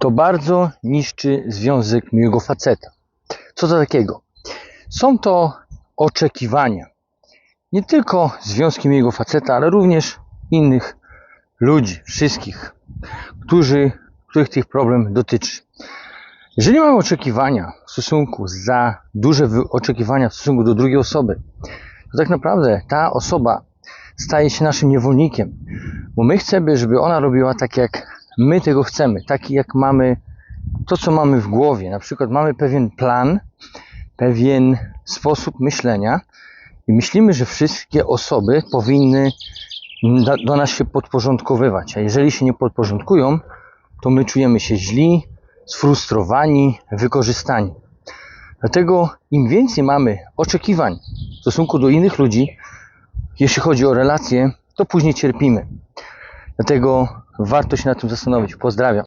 to bardzo niszczy związek miłego faceta. Co to takiego? Są to oczekiwania. Nie tylko związki miłego faceta, ale również innych ludzi, wszystkich, którzy, których tych problem dotyczy. Jeżeli mamy oczekiwania w stosunku za duże oczekiwania w stosunku do drugiej osoby, to tak naprawdę ta osoba staje się naszym niewolnikiem, bo my chcemy, żeby ona robiła tak, jak my tego chcemy, taki jak mamy to, co mamy w głowie. Na przykład mamy pewien plan, pewien sposób myślenia i myślimy, że wszystkie osoby powinny do, nas się podporządkowywać, a jeżeli się nie podporządkują, to my czujemy się źli, sfrustrowani, wykorzystani. Dlatego im więcej mamy oczekiwań w stosunku do innych ludzi, jeśli chodzi o relacje, to później cierpimy. Dlatego warto się nad tym zastanowić. Pozdrawiam.